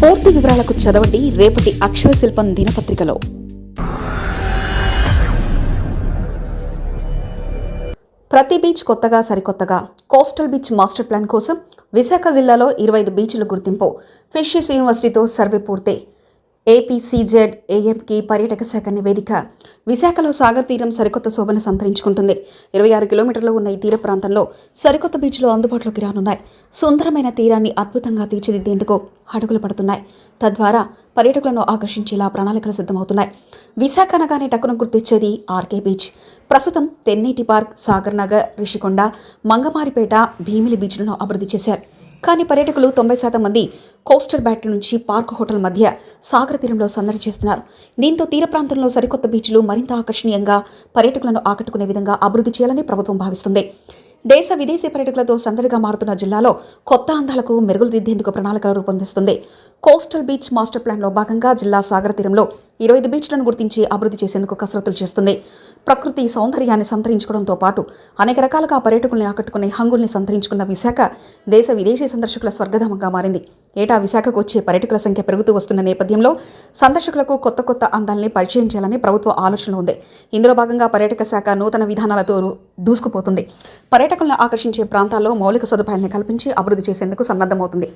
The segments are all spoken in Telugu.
పూర్తి వివరాలకు చదవండి రేపటి అక్షర శిల్పం దినపత్రికలో. ప్రతి బీచ్ కొత్తగా సరికొత్తగా. కోస్టల్ బీచ్ మాస్టర్ ప్లాన్ కోసం విశాఖ జిల్లాలో ఇరవై ఐదు బీచ్ల గుర్తింపు. ఫిషెస్ యూనివర్సిటీతో సర్వే పూర్తి. ఏపీసీజెడ్ ఏఎంకి పర్యాటక శాఖ నివేదిక. విశాఖలో సాగర్ తీరం సరికొత్త శోభను సంతరించుకుంటుంది. ఇరవై ఆరు కిలోమీటర్లు ఉన్న ఈ తీర ప్రాంతంలో సరికొత్త బీచ్లు అందుబాటులోకి రానున్నాయి. సుందరమైన తీరాన్ని అద్భుతంగా తీర్చిదిద్దేందుకు అడుగులు పడుతున్నాయి. తద్వారా పర్యాటకులను ఆకర్షించేలా ప్రణాళికలు సిద్ధమవుతున్నాయి. విశాఖ అనగానే టక్కున గుర్తించేది ఆర్కే బీచ్. ప్రస్తుతం తెన్నేటి పార్క్ సాగర్ నగర్ రిషికొండ మంగమారిపేట భీమిలి బీచ్లను అభివృద్ధి చేశారు. కానీ పర్యాటకులు తొంభై శాతం మంది కోస్టర్ బ్యాటరీ నుంచి పార్క్ హోటల్ మధ్య సాగర తీరంలో సందడి చేస్తున్నారు. దీంతో తీర ప్రాంతంలో సరికొత్త బీచ్లు మరింత ఆకర్షణీయంగా పర్యాటకులను ఆకట్టుకునే విధంగా అభివృద్ధి చేయాలని ప్రభుత్వం భావిస్తుంది. దేశ విదేశీ పర్యటకులతో సందడిగా మారుతున్న జిల్లాలో కొత్త అందాలకు మెరుగులు దిద్దేందుకు ప్రణాళికలు రూపొందిస్తుంది. కోస్టల్ బీచ్ మాస్టర్ ప్లాన్లో భాగంగా జిల్లా సాగర తీరంలో ఇరవై ఐదు బీచ్లను గుర్తించి అభివృద్ధి చేసేందుకు కసరత్తులు చేస్తుంది. ప్రకృతి సౌందర్యాన్ని సంతరించుకోవడంతో పాటు అనేక రకాలుగా పర్యాటకుల్ని ఆకట్టుకునే హంగుల్ని సంతరించుకున్న విశాఖ దేశ విదేశీ సందర్శకుల స్వర్గధామంగా మారింది. ఏటా విశాఖకు వచ్చే పర్యాటకుల సంఖ్య పెరుగుతూ వస్తున్న నేపథ్యంలో సందర్శకులకు కొత్త కొత్త అందాలని పరిచయం చేయాలని ప్రభుత్వ ఆలోచన ఉంది. ఇందులో భాగంగా పర్యాటక శాఖ నూతన విధానాలతో దూసుకుపోతుంది. పర్యాటకులను ఆకర్షించే ప్రాంతాల్లో మౌలిక సదుపాయాలను కల్పించి అభివృద్ధి చేసేందుకు సన్నద్ధమవుతుంది.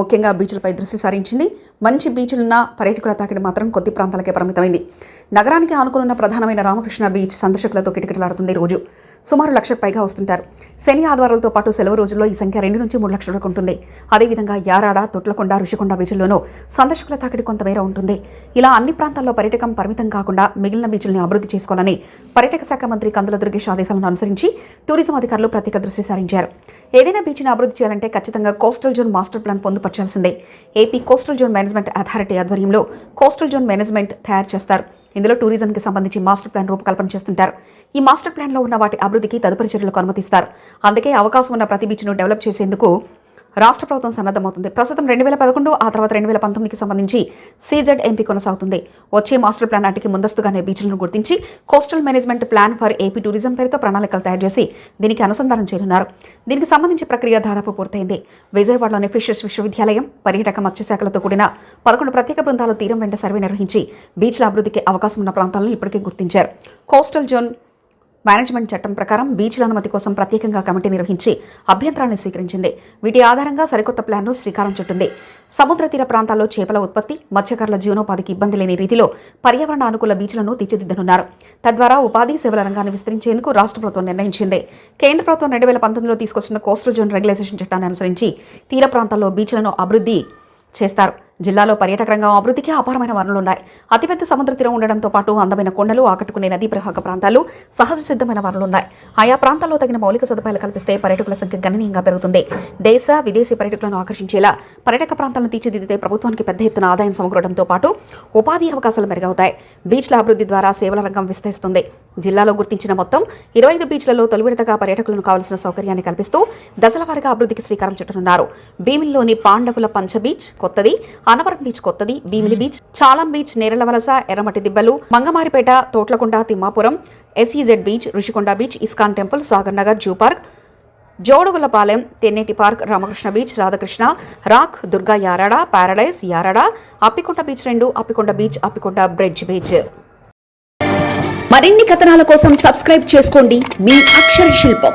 ముఖ్యంగా బీచ్లపై దృష్టి సారించింది. మంచి బీచ్లున్న పర్యాటకుల తాకిడి మాత్రం కొద్ది ప్రాంతాలకే పరిమితమైంది. నగరానికి ఆనుకున్న ప్రధానమైన రామకృష్ణ బీచ్ సందర్శకులతో కిటకిటలాడుతుంది రోజు. సుమారు లక్షకు పైగా వస్తుంటారు. శని ఆదివారాలతో పాటు సెలవు రోజుల్లో ఈ సంఖ్య రెండు నుంచి మూడు లక్షల వరకు ఉంటుంది. అదేవిధంగా యారాడ తొట్లకొండ ఋషికొండ బీచ్ల్లోనూ సందర్శకుల తాకిడి కొంతమేర ఉంటుంది. ఇలా అన్ని ప్రాంతాల్లో పర్యటకం పరిమితం కాకుండా మిగిలిన బీచ్లను అభివృద్ధి చేసుకోవాలని పర్యాటక శాఖ మంత్రి కందుల దుర్గేష్ ఆదేశాలను అనుసరించి టూరిజం అధికారులు ప్రత్యేక దృష్టి సారించారు. ఏదైనా బీచ్ని అభివృద్ధి చేయాలంటే ఖచ్చితంగా coastal zone master plan పొందుపరచాల్సిందే. A P coastal zone management authority ఆధ్వర్యంలో కోస్టల్ జోన్ మేనేజ్మెంట్ తయారు చేస్తారు. ఇందులో టూరిజంకి సంబంధించి మాస్టర్ ప్లాన్ రూపకల్పన చేస్తుంటారు. ఈ మాస్టర్ ప్లాన్లో ఉన్న వాటి అభివృద్ధికి తదుపరి చర్యలకు అనుమతిస్తారు. అందుకే అవకాశం ఉన్న ప్రతి బీచ్ను డెవలప్ చేసేందుకు రాష్ట్ర ప్రభుత్వం సన్నద్ధమవుతుంది. ప్రస్తుతం రెండు వేల పదకొండు ఆ తర్వాత రెండు వేల పంతొమ్మిదికి సంబంధించి సీజెడ్ ఎంపీ కొనసాగుతుంది. వచ్చే మాస్టర్ ప్లాన్ నాటికి ముందస్తుగానే బీచ్లను గుర్తించి coastal management plan for A P tourism పేరుతో ప్రణాళికలు తయారు చేసి దీనికి అనుసంధానం చేయనున్నారు. దీనికి సంబంధించి ప్రక్రియ దాదాపు పూర్తయింది. విజయవాడలోని ఫిషర్స్ విశ్వవిద్యాలయం పర్యాటక మత్స్యశాఖలతో కూడిన పదకొండు ప్రత్యేక బృందాలు తీరం వెంట సర్వే నిర్వహించి బీచ్ల అభివృద్ధికి అవకాశం ఉన్న ప్రాంతాలను ఇప్పటికే గుర్తించారు. కోస్టల్ జోన్ మేనేజ్మెంట్ చట్టం ప్రకారం బీచ్ల అనుమతి కోసం ప్రత్యేకంగా కమిటీ నిర్వహించి అభ్యంతరాలను స్వీకరించింది. వీటి ఆధారంగా సరికొత్త ప్లాన్ను శ్రీకారం చుట్టింది. సముద్ర తీర ప్రాంతాల్లో చేపల ఉత్పత్తి మత్స్యకారుల జీవనోపాధికి ఇబ్బంది లేని రీతిలో పర్యావరణ అనుకూల బీచ్లను తీర్చిదిద్దనున్నారు. తద్వారా ఉపాధి సేవల రంగాన్ని విస్తరించేందుకు రాష్ట్ర ప్రభుత్వం నిర్ణయించింది. కేంద్ర ప్రభుత్వం రెండు వేల పంతొమ్మిదిలో తీసుకొచ్చిన కోస్టల్ జోన్ రెగ్యులేషన్ చట్టాన్ని అనుసరించి తీర ప్రాంతాల్లో బీచ్లను అభివృద్ధి చేస్తారు. జిల్లాలో పర్యాటక రంగం అభివృద్ధికి అపారమైన వనరులు ఉన్నాయి అతిపెద్ద సముద్ర తీరం ఉండడంతో పాటు అందమైన కొండలు ఆకట్టుకునే నదీ ప్రవాహక ప్రాంతాలు సహజ సిద్ధమైన వనరులు ఉన్నాయి ఆయా ప్రాంతాల్లో తగిన మౌలిక సదుపాయాలు కల్పిస్తే పర్యాటకుల సంఖ్య గణనీయంగా పెరుగుతుంది. దేశ విదేశీ పర్యాటకులను ఆకర్షించేలా పర్యాటక ప్రాంతాలను తీర్చిదిద్దితే ప్రభుత్వానికి పెద్ద ఎత్తున ఆదాయం సమకూరడంతో పాటు ఉపాధి అవకాశాలు మెరుగవుతాయి. బీచ్ల అభివృద్ధి ద్వారా సేవల రంగం విస్తరిస్తుంది. జిల్లాలో గుర్తించిన మొత్తం ఇరవై ఐదు బీచ్లలో తొలి విడతగా పర్యాటకులను కావాల్సిన సౌకర్యాన్ని కల్పిస్తూ దశల వారిగా అభివృద్ధికి శ్రీకారం చుట్టనున్నారు. భీమిల్లోని పాండవుల పంచ బీచ్ కొత్తది. అనవరం బీచ్ కొత్తది భీమిలి బీచ్ చాలం బీచ్ నేరల వలస Erramatti Dibbalu Mangamaripeta Thotlakonda Thimmapuram S E Z beach Rushikonda beach ISKCON temple Sagar Nagar zoo park Jodugullapalem Tenneti park Ramakrishna beach Radhakrishna rock Durga Yarada paradise Yarada Appikonda beach రెండు Appikonda beach Appikonda bridge beach. మరిన్ని కథనాల కోసం సబ్స్క్రైబ్ చేసుకోండి మీ అక్షర శిల్పం.